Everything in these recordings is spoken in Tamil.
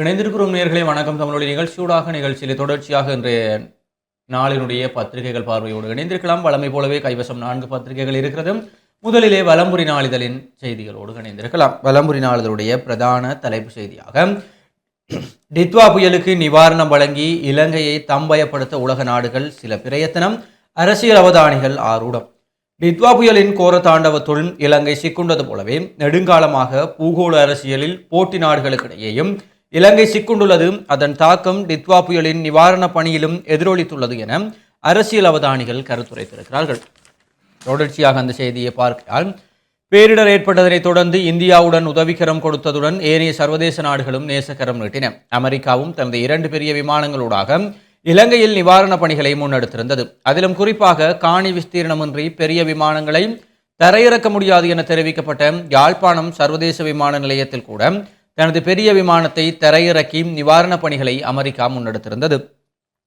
இணைந்திருக்கிறோம் நேர்களை. வணக்கம். தமிழுடைய நிகழ்ச்சியூடாக நிகழ்ச்சியில் தொடர்ச்சியாக இன்றைய நாளினுடைய பத்திரிகைகள் பார்வையோடு இணைந்திருக்கலாம். வளமை போலவே கைவசம் நான்கு பத்திரிகைகள் இருக்கிறது முதலிலே வலம்புரி நாளிதழின் செய்திகளோடு இணைந்திருக்கலாம். வலம்புரி நாளிதழுடைய பிரதான தலைப்பு செய்தியாக டித்வா புயலுக்கு நிவாரணம் வழங்கி இலங்கையை தம்பயப்படுத்த உலக நாடுகள் சில பிரயத்தனம். அரசியல் அவதானிகள் ஆரூடம். டித்வா புயலின் கோர தாண்டவத்துள் இலங்கை சிக்குண்டது போலவே நெடுங்காலமாக பூகோள அரசியலில் போட்டி நாடுகளுக்கிடையேயும் இலங்கை சிக்குண்டுள்ளது. அதன் தாக்கம் டித்வா புயலின் நிவாரணப் பணியிலும் எதிரொலித்துள்ளது என அரசியல் அவதானிகள் கருத்துரைத்திருக்கிறார்கள். தொடர்ச்சியாக அந்த செய்தியை பார்க்கிறால் பேரிடர் ஏற்பட்டதனைத் தொடர்ந்து இந்தியாவுடன் உதவிக்கரம் கொடுத்ததுடன் ஏனைய சர்வதேச நாடுகளும் நேசக்கரம் நீட்டின. அமெரிக்காவும் தனது இரண்டு பெரிய விமானங்களூடாக இலங்கையில் நிவாரணப் பணிகளை முன்னெடுத்திருந்தது. அதிலும் குறிப்பாக காணி விஸ்தீர்ணமின்றி பெரிய விமானங்களை தரையிறக்க முடியாது என தெரிவிக்கப்பட்ட யாழ்ப்பாணம் சர்வதேச விமான நிலையத்தில் கூட தனது பெரிய விமானத்தை தரையிறக்கி நிவாரணப் பணிகளை அமெரிக்கா முன்னெடுத்திருந்தது.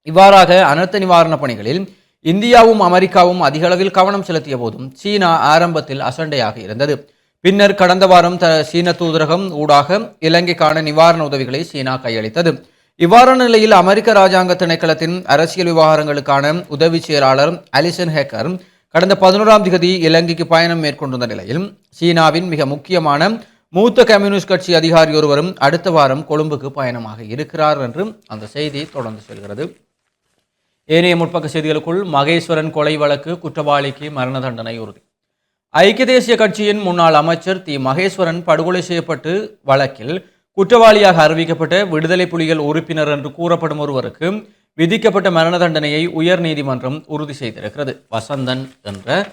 இவ்வாறாக அனர்த்த நிவாரணப் பணிகளில் இந்தியாவும் அமெரிக்காவும் அதிகளவில் கவனம் செலுத்திய போதும் சீனா ஆரம்பத்தில் அசண்டையாக இருந்தது. பின்னர் கடந்த வாரம் த சீன தூதரகம் ஊடாக இலங்கைக்கான நிவாரண உதவிகளை சீனா கையளித்தது. இவ்வாறான நிலையில் அமெரிக்க ராஜாங்க திணைக்களத்தின் அரசியல் விவகாரங்களுக்கான உதவி செயலாளர் அலிசன் ஹேக்கர் கடந்த பதினோராம் திகதி இலங்கைக்கு பயணம் மேற்கொண்டிருந்த நிலையில் சீனாவின் மிக முக்கியமான மூத்த கம்யூனிஸ்ட் கட்சி அதிகாரி ஒருவரும் அடுத்த வாரம் கொழும்புக்கு பயணமாக இருக்கிறார் என்றும் அந்த செய்தி தொடர்ந்து செல்கிறது. ஏனைய முற்பக்க செய்திகளுக்குள் மகேஸ்வரன் கொலை வழக்கு குற்றவாளிக்கு மரண தண்டனை உறுதி. ஐக்கிய தேசிய கட்சியின் முன்னாள் அமைச்சர் தி மகேஸ்வரன் படுகொலை செய்யப்பட்டு வழக்கில் குற்றவாளியாக அறிவிக்கப்பட்ட விடுதலை புலிகள் உறுப்பினர் என்று கூறப்படும் ஒருவருக்கு விதிக்கப்பட்ட மரண தண்டனையை உயர் நீதிமன்றம் உறுதி செய்திருக்கிறது. வசந்தன் என்ற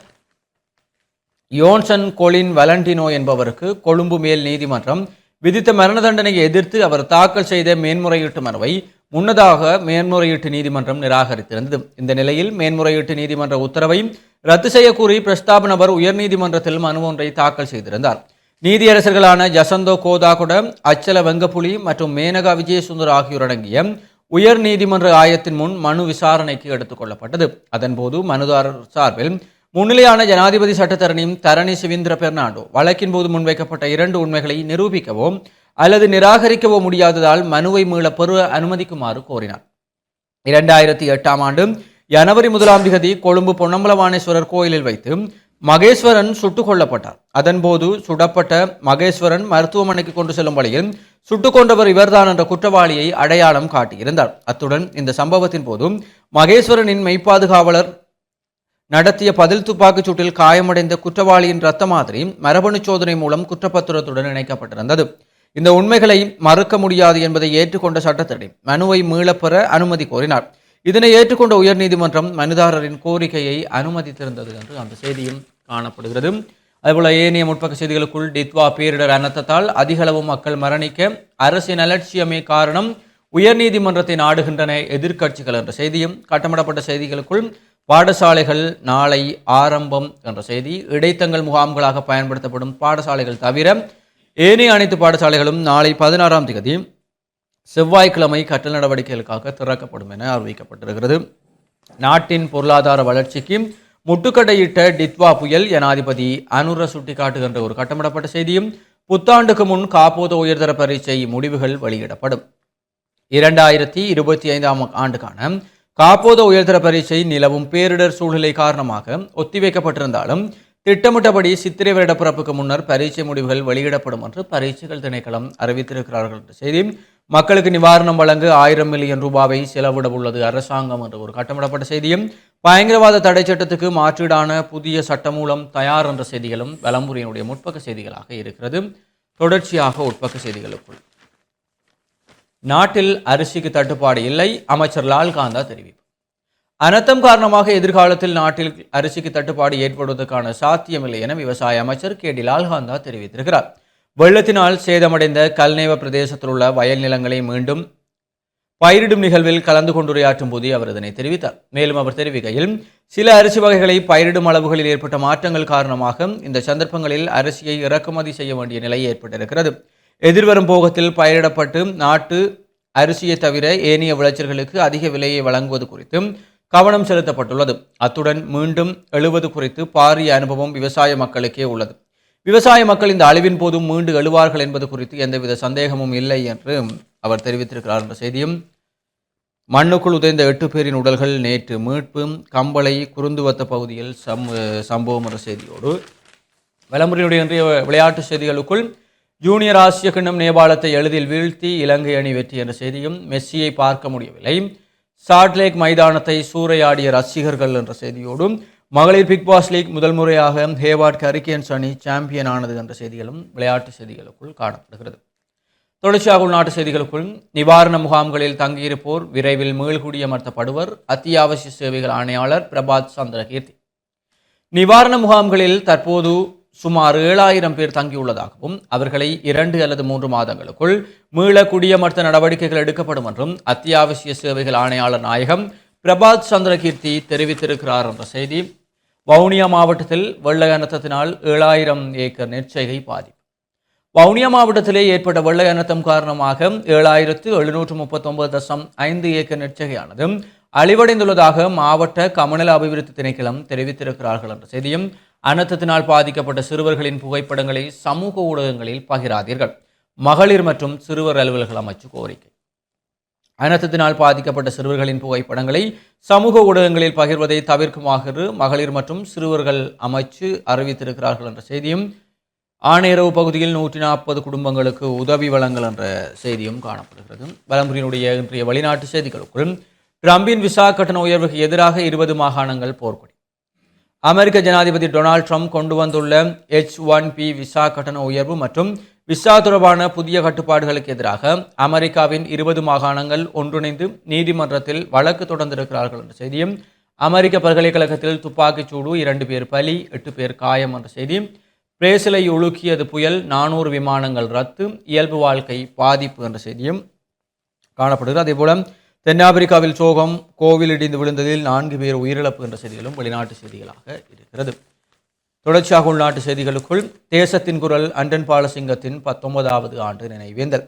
யோன்சன் கொலின் வலண்டினோ என்பவருக்கு கொழும்பு மேல் நீதிமன்றம் விதித்த மரண தண்டனையை எதிர்த்து அவர் தாக்கல் செய்த மேன்முறையீட்டு மனுவை முன்னதாக மேன்முறையீட்டு நீதிமன்றம் நிராகரித்திருந்தது. இந்த நிலையில் மேன்முறையீட்டு நீதிமன்ற உத்தரவை ரத்து செய்யக்கூறி பிரஸ்தாப நபர் உயர்நீதிமன்றத்தில் மனு ஒன்றை தாக்கல் செய்திருந்தார். நீதியரசர்களான ஜசந்தோ கோதாகுட அச்சல வெங்கப்புலி மற்றும் மேனகா விஜயசுந்தர் ஆகியோர் அடங்கிய உயர் நீதிமன்ற ஆயத்தின் முன் மனு விசாரணைக்கு எடுத்துக் கொள்ளப்பட்டது. அதன்போது மனுதாரர் சார்பில் முன்னிலையான ஜனாதிபதி சட்டத்தரணியும் தரணி சிவிந்திர பெர்னாண்டோ வழக்கின் போது முன்வைக்கப்பட்ட இரண்டு உண்மைகளை நிரூபிக்கவோ அல்லது நிராகரிக்கவோ முடியாததால் மனுவை மீள பெற அனுமதிக்குமாறு கோரினார். இரண்டாயிரத்தி எட்டாம் ஆண்டு ஜனவரி முதலாம் திகதி கொழும்பு பொன்னம்பலவானேஸ்வரர் கோயிலில் வைத்து மகேஸ்வரன் சுட்டுக் கொல்லப்பட்டார். அதன்போது சுடப்பட்ட மகேஸ்வரன் மருத்துவமனைக்கு கொண்டு செல்லும் வழியில் சுட்டுக் கொண்டவர் இவர்தான் என்ற குற்றவாளியை அடையாளம் காட்டியிருந்தார். அத்துடன் இந்த சம்பவத்தின் போதும் மகேஸ்வரனின் மெய்ப்பாதுகாவலர் நடத்திய பதில் துப்பாக்கிச் சூட்டில் காயமடைந்த குற்றவாளியின் இரத்த மாதிரி மரபணு சோதனை மூலம் குற்றப்பத்திரத்துடன் இணைக்கப்பட்டிருந்தது. இந்த உண்மைகளை மறுக்க முடியாது என்பதை ஏற்றுக்கொண்ட சட்டத்தடி மனுவை மீளப்பெற அனுமதி கோரினார். இதனை ஏற்றுக்கொண்ட உயர்நீதிமன்றம் மனுதாரரின் கோரிக்கையை அனுமதித்திருந்தது என்று அந்த செய்தியும் காணப்படுகிறது. அதுபோல ஏனைய முற்பக்க செய்திகளுக்குள் டித்வா பேரிடர் அனர்த்தத்தால் அதிகளவு மக்கள் மரணிக்க அரசின் அலட்சியமே காரணம் உயர்நீதிமன்றத்தை நாடுகின்றன எதிர்க்கட்சிகள் என்ற செய்தியும். கட்டமிடப்பட்ட செய்திகளுக்குள் பாடசாலைகள் நாளை ஆரம்பம் என்ற செய்தி இடைத்தங்கள் முகாம்களாக பயன்படுத்தப்படும் பாடசாலைகள் தவிர ஏனைய அனைத்து பாடசாலைகளும் நாளை பதினாறாம் தேதி செவ்வாய்க்கிழமை கற்றல் நடவடிக்கைகளுக்காக திறக்கப்படும் என அறிவிக்கப்பட்டிருக்கிறது. நாட்டின் பொருளாதார வளர்ச்சிக்கு முட்டுக்கடையிட்ட டித்வா புயல் ஜனாதிபதி அனுர சுட்டிக்காட்டுகின்ற ஒரு கட்டமிடப்பட்ட செய்தியும் புத்தாண்டுக்கு முன் காப்போத உயர்தர பரீட்சை முடிவுகள் வெளியிடப்படும். இரண்டாயிரத்தி இருபத்தி ஐந்தாம் ஆண்டுக்கான காப்போத உயர்தர பரீட்சை நிலவும் பேரிடர் சூழ்நிலை காரணமாக ஒத்திவைக்கப்பட்டிருந்தாலும் திட்டமிட்டபடி சித்திரை வருட பிறப்புக்கு முன்னர் பரீட்சை முடிவுகள் வெளியிடப்படும் என்று பரீட்சைகள் திணைக்களம் அறிவித்திருக்கிறார்கள் என்ற செய்தி. மக்களுக்கு நிவாரணம் வழங்க ஆயிரம் மில்லியன் ரூபாவை செலவிட உள்ளது அரசாங்கம் என்ற ஒரு கட்டமிடப்பட்ட செய்தியும். பயங்கரவாத தடை சட்டத்துக்கு மாற்றீடான புதிய சட்டமூலம் தயார் என்ற செய்திகளும் வலம்புரியினுடைய முற்பக்க செய்திகளாக இருக்கிறது. தொடர்ச்சியாக உட்பக்க செய்திகளுக்குள். நாட்டில் அரிசிக்கு தட்டுப்பாடு இல்லை அமைச்சர் லால்காந்தா தெரிவிப்பு. அனர்த்தம் காரணமாக எதிர்காலத்தில் நாட்டில் அரிசிக்கு தட்டுப்பாடு ஏற்படுவதற்கான சாத்தியமில்லை என விவசாய அமைச்சர் கே டி லால்காந்தா தெரிவித்திருக்கிறார். வெள்ளத்தினால் சேதமடைந்த கல்நேவ பிரதேசத்தில் உள்ள வயல் நிலங்களை மீண்டும் பயிரிடும் நிகழ்வில் கலந்து கொண்டுரையாற்றும் போது அவர் இதனை தெரிவித்தார். மேலும் அவர் தெரிவிக்கையில் சில அரிசி வகைகளை பயிரிடும் அளவுகளில் ஏற்பட்ட மாற்றங்கள் காரணமாக இந்த சந்தர்ப்பங்களில் அரிசியை இறக்குமதி செய்ய வேண்டிய நிலை ஏற்பட்டிருக்கிறது. எதிர்வரும் போகத்தில் பயிரிடப்பட்டு நாட்டு அரிசியை தவிர ஏனைய விளைச்சல்களுக்கு அதிக விலையை வழங்குவது குறித்தும் கவனம் செலுத்தப்பட்டுள்ளது. அத்துடன் மீண்டும் எழுவது குறித்து பாரிய அனுபவம் விவசாய மக்களுக்கே உள்ளது. விவசாய மக்கள் இந்த அழிவின் போதும் மீண்டு எழுவார்கள் என்பது குறித்து எந்தவித சந்தேகமும் இல்லை என்று அவர் தெரிவித்திருக்கிறார் என்ற செய்தியும் மண்ணுக்குள் உதைந்த எட்டு பேரின் உடல்கள் நேற்று மீட்பு கம்பளை குறுந்துவத்த பகுதியில் சம் சம்பவம் என்ற செய்தியோடு. விளம்பரினுடைய இன்றைய விளையாட்டு செய்திகளுக்குள் ஜூனியர் ஆசிய கிண்ணம் நேபாளத்தை எளிதில் வீழ்த்தி இலங்கை அணி வெற்றி என்ற செய்தியும் மெஸ்ஸியை பார்க்க முடியவில்லை. சாட்லேக் மைதானத்தை சூறையாடிய ரசிகர்கள் என்ற செய்தியோடும் மகளிர் பிக் பாஸ் லீக் முதல் முறையாக ஹேவார்ட் ஹரிக்கேன்ஸ் அணி சாம்பியன் ஆனது என்ற செய்திகளும் விளையாட்டு செய்திகளுக்குள் காணப்படுகிறது. தொடர்ச்சியாக உள்நாட்டு செய்திகளுக்குள் நிவாரண முகாம்களில் தங்கியிருப்போர் விரைவில் மீள்குடியமர்த்தப்படுவர் அத்தியாவசிய சேவைகள் ஆணையாளர் பிரபாத் சந்திரகீர்த்தி. நிவாரண முகாம்களில் தற்போது சுமார் ஏழாயிரம் பேர் தங்கியுள்ளதாகவும் அவர்களை இரண்டு அல்லது மூன்று மாதங்களுக்குள் மீள குடியமர்த்த நடவடிக்கைகள் எடுக்கப்படும் என்றும் அத்தியாவசிய சேவைகள் ஆணையாளர் நாயகம் பிரபாத் சந்திரகீர்த்தி தெரிவித்திருக்கிறார் என்ற செய்தி. வவுனியா மாவட்டத்தில் வெள்ள அனர்த்தத்தினால் ஏழாயிரம் ஏக்கர் நெற்செய்கை பாதிப்பு வவுனியா மாவட்டத்திலே ஏற்பட்ட வெள்ள அனர்த்தம் காரணமாக ஏழாயிரத்து எழுநூற்று முப்பத்தொன்பது தசம் ஐந்து ஏக்கர் நெற்செய்கையானது அழிவடைந்துள்ளதாக மாவட்ட கமநல அபிவிருத்தி திணைக்களம் தெரிவித்திருக்கிறார்கள் என்ற செய்தியும் அனர்த்தத்தினால் பாதிக்கப்பட்ட சிறுவர்களின் புகைப்படங்களை சமூக ஊடகங்களில் பகிராதீர்கள். மகளிர் மற்றும் சிறுவர் அலுவல்கள் அமைச்சு கோரிக்கை. அனர்த்தத்தினால் பாதிக்கப்பட்ட சிறுவர்களின் புகைப்படங்களை சமூக ஊடகங்களில் பகிர்வதை தவிர்க்குமாறு மகளிர் மற்றும் சிறுவர்கள் அமைச்சு அறிவித்திருக்கிறார்கள் என்ற செய்தியும் ஆணையரவு பகுதியில் நூற்றி நாற்பது குடும்பங்களுக்கு உதவி வழங்கல் என்ற செய்தியும் காணப்படுகிறது. வலம்புரியினுடைய இன்றைய வெளிநாட்டு செய்திகளுக்குள் ட்ரம்பின் விசா கட்டண உயர்வுக்கு எதிராக இருபது மாகாணங்கள் போர்க்கொடி. அமெரிக்க ஜனாதிபதி டொனால்ட் ட்ரம்ப் கொண்டு வந்துள்ள எச் ஒன் பி விசா கட்டண உயர்வு மற்றும் விசா தொடர்பான புதிய கட்டுப்பாடுகளுக்கு எதிராக அமெரிக்காவின் இருபது மாகாணங்கள் ஒன்றிணைந்து நீதிமன்றத்தில் வழக்கு தொடர்ந்திருக்கிறார்கள் என்ற செய்தியும் அமெரிக்க பல்கலைக்கழகத்தில் துப்பாக்கிச் சூடு இரண்டு பேர் பலி எட்டு பேர் காயம் என்ற செய்தியும் பிரேசிலை உலுக்கியது புயல் நானூறு விமானங்கள் ரத்து இயல்பு வாழ்க்கை பாதிப்பு என்ற செய்தியும் காணப்படுகிறது. அதேபோல தென்னாப்பிரிக்காவில் சோகம் கோவில் இடிந்து விழுந்ததில் நான்கு பேர் உயிரிழப்பு என்ற செய்திகளும் வெளிநாட்டு செய்திகளாக இருக்கிறது. தொடர்ச்சியாக உள்நாட்டு செய்திகளுக்குள் தேசத்தின் குரல் அண்டன் பாலசிங்கத்தின் பத்தொன்பதாவது ஆண்டு நினைவேந்தல்.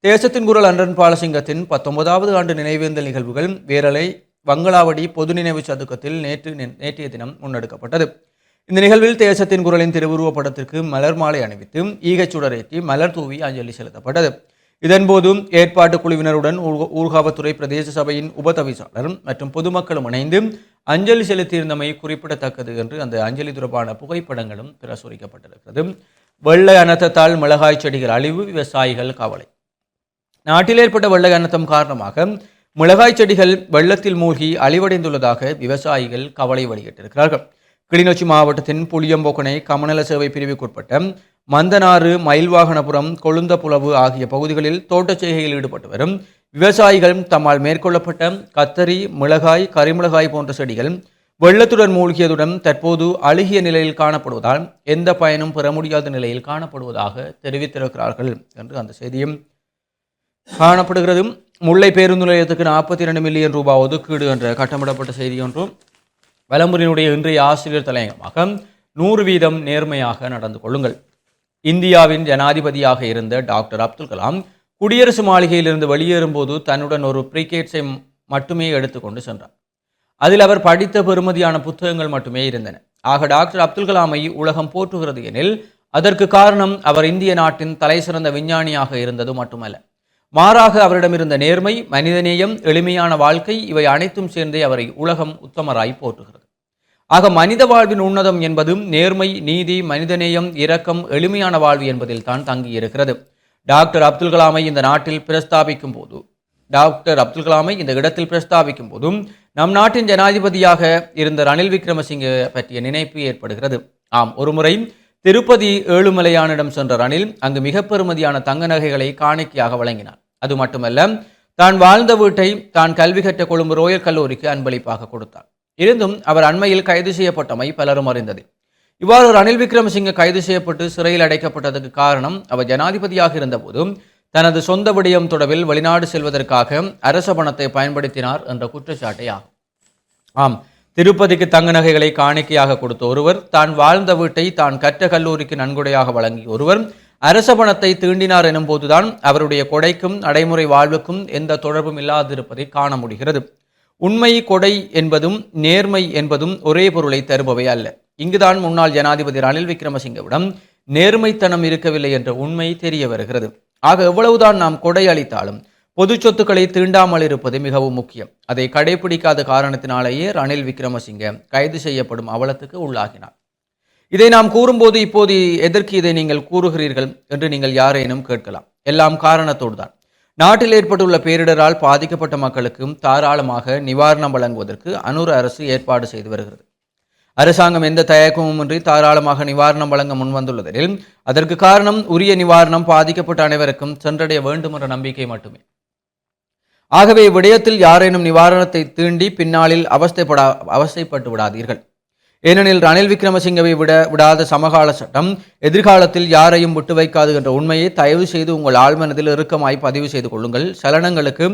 தேசத்தின் குரல் அண்டன் பாலசிங்கத்தின் பத்தொன்பதாவது ஆண்டு நினைவேந்தல் நிகழ்வுகள் வேரலை வங்களாவடி பொது நினைவு சதுக்கத்தில் நேற்று நேற்றைய தினம் முன்னெடுக்கப்பட்டது. இந்த நிகழ்வில் தேசத்தின் குரலின் திருவுருவப் படத்திற்கு மலர் மாலை அணிவித்து ஈகச்சுடரேற்றி மலர் தூவி அஞ்சலி செலுத்தப்பட்டது. இதன்போது ஏற்பாட்டு குழுவினருடன் ஊர்காவத்துறை பிரதேச சபையின் உபதவிசாளர் மற்றும் பொதுமக்களும் இணைந்து அஞ்சலி செலுத்தியிருந்தமை குறிப்பிடத்தக்கது என்று அந்த அஞ்சலி தொடர்பான புகைப்படங்களும் பிரசுரிக்கப்பட்டிருக்கிறது. வெள்ள அனர்த்தத்தால் மிளகாய் செடிகள் அழிவு விவசாயிகள் கவலை. நாட்டில் ஏற்பட்ட வெள்ள அனர்த்தம் காரணமாக மிளகாய் செடிகள் வெள்ளத்தில் மூழ்கி அழிவடைந்துள்ளதாக விவசாயிகள் கவலை வெளியிட்டிருக்கிறார்கள். கிளிநொச்சி மாவட்டத்தின் புளியம்போக்கனை கமநல சேவை பிரிவுக்குட்பட்ட மந்தனாறு மயில்வாகனபுரம் கொழுந்தப்புலவு ஆகிய பகுதிகளில் தோட்டச் செய்கையில் ஈடுபட்டு வரும். விவசாயிகள் தம்மால் மேற்கொள்ளப்பட்ட கத்தரி மிளகாய் கரிமிளகாய் போன்ற செடிகள் வெள்ளத்துடன் மூழ்கியதுடன் தற்போது அழுகிய நிலையில் காணப்படுவதால் எந்த பயனும் பெற முடியாத நிலையில் காணப்படுவதாக தெரிவித்திருக்கிறார்கள் என்று அந்த செய்தியும் காணப்படுகிறது. முல்லை பேருந்து நிலையத்துக்கு நாற்பத்தி இரண்டு மில்லியன் ரூபாய் ஒதுக்கீடு என்ற கட்டமிடப்பட்ட செய்தி ஒன்றும் வலம்புரியினுடைய இன்றைய ஆசிரியர் தலையங்கமாக நூறு வீதம் நேர்மையாக நடந்து கொள்ளுங்கள். இந்தியாவின் ஜனாதிபதியாக இருந்த டாக்டர் அப்துல் கலாம் குடியரசு மாளிகையிலிருந்து வெளியேறும்போது தன்னுடன் ஒரு பிரிகேட்ஸை மட்டுமே எடுத்துக்கொண்டு சென்றார். அதில் அவர் படித்த பெறுமதியான புத்தகங்கள் மட்டுமே இருந்தன. ஆக டாக்டர் அப்துல் கலாமை உலகம் போற்றுகிறது எனில் அதற்கு காரணம் அவர் இந்திய நாட்டின் தலைசிறந்த விஞ்ஞானியாக இருந்தது மட்டுமல்ல. மாறாக அவரிடம் இருந்த நேர்மை மனிதநேயம் எளிமையான வாழ்க்கை இவை அனைத்தும் சேர்ந்தே அவரை உலகம் உத்தமராய் போற்றுகிறது. ஆக மனித வாழ்வின் உன்னதம் என்பதும் நேர்மை நீதி மனிதநேயம் இரக்கம் எளிமையான வாழ்வு என்பதில் தான் தங்கியிருக்கிறது. டாக்டர் அப்துல் கலாமை இந்த நாட்டில் பிரஸ்தாபிக்கும் போது டாக்டர் அப்துல் கலாமை இந்த இடத்தில் பிரஸ்தாபிக்கும் போதும் நம் நாட்டின் ஜனாதிபதியாக இருந்த ரணில் விக்ரமசிங்கே பற்றிய நினைப்பு ஏற்படுகிறது. ஆம் ஒருமுறை திருப்பதி ஏழுமலையானிடம் சென்ற ரணில் அங்கு மிக பெருமதியான தங்க நகைகளை காணிக்கையாக வழங்கினார். அது மட்டுமல்ல தான் வாழ்ந்த வீட்டை தான் கல்வி கற்ற கொழும்பு ரோயல் கல்லூரிக்கு அன்பளிப்பாக கொடுத்தார். இருந்தும் அவர் அண்மையில் கைது செய்யப்பட்டமை பலரும் அறிந்தது. இவ்வாறு ரணில் விக்ரமசிங்க கைது செய்யப்பட்டு சிறையில் அடைக்கப்பட்டதற்கு காரணம் அவர் ஜனாதிபதியாக இருந்தபோதும் தனது சொந்த விடயம் தொடர்பில் வெளிநாடு செல்வதற்காக அரச பணத்தை பயன்படுத்தினார் என்ற குற்றச்சாட்டை ஆகும். ஆம் திருப்பதிக்கு தங்க நகைகளை காணிக்கையாக கொடுத்த ஒருவர் தான் வாழ்ந்த வீட்டை தான் கற்ற கல்லூரிக்கு நன்கொடையாக வழங்கிய ஒருவர் அரச பணத்தை தீண்டினார் எனும் போதுதான் அவருடைய கொடைக்கும் நடைமுறை வாழ்வுக்கும் எந்த தொடர்பும் இல்லாதிருப்பதை காண முடிகிறது. உண்மை கொடை என்பதும் நேர்மை என்பதும் ஒரே பொருளை தருபவை அல்ல. இங்குதான் முன்னாள் ஜனாதிபதி ரணில் விக்ரமசிங்கவிடம் நேர்மைத்தனம் இருக்கவில்லை என்ற உண்மை தெரிய வருகிறது. ஆக எவ்வளவுதான் நாம் கொடை அளித்தாலும் பொது சொத்துக்களை தீண்டாமல் இருப்பது மிகவும் முக்கியம். அதை கடைபிடிக்காத காரணத்தினாலேயே ரணில் விக்ரமசிங்க கைது செய்யப்படும் அவலத்துக்கு உள்ளாகினார். இதை நாம் கூறும்போது இப்போது எதற்கு இதை நீங்கள் கூறுகிறீர்கள் என்று நீங்கள் யாரேனும் கேட்கலாம். எல்லாம் காரணத்தோடு தான் நாட்டில் ஏற்பட்டுள்ள பேரிடரால் பாதிக்கப்பட்ட மக்களுக்கும் தாராளமாக நிவாரணம் வழங்குவதற்கு அனூர் அரசு ஏற்பாடு செய்து வருகிறது. அரசாங்கம் எந்த தயக்கமுமின்றி தாராளமாக நிவாரணம் வழங்க முன்வந்துள்ளதில் அதற்கு காரணம் உரிய நிவாரணம் பாதிக்கப்பட்ட அனைவருக்கும் சென்றடைய வேண்டும் என்ற நம்பிக்கை மட்டுமே. ஆகவே விடயத்தில் யாரேனும் நிவாரணத்தை தீண்டி பின்னாளில் அவஸ்தைப்படா அவஸ்தைப்பட்டு விடாதீர்கள். ஏனெனில் ரணில் விக்ரமசிங்கவை விட விடாத சமகால சட்டம் எதிர்காலத்தில் யாரையும் விட்டு வைக்காது என்ற உண்மையை தயவு செய்து உங்கள் ஆழ்மனதில் இறுக்கமாய் பதிவு செய்து கொள்ளுங்கள். சலனங்களுக்கு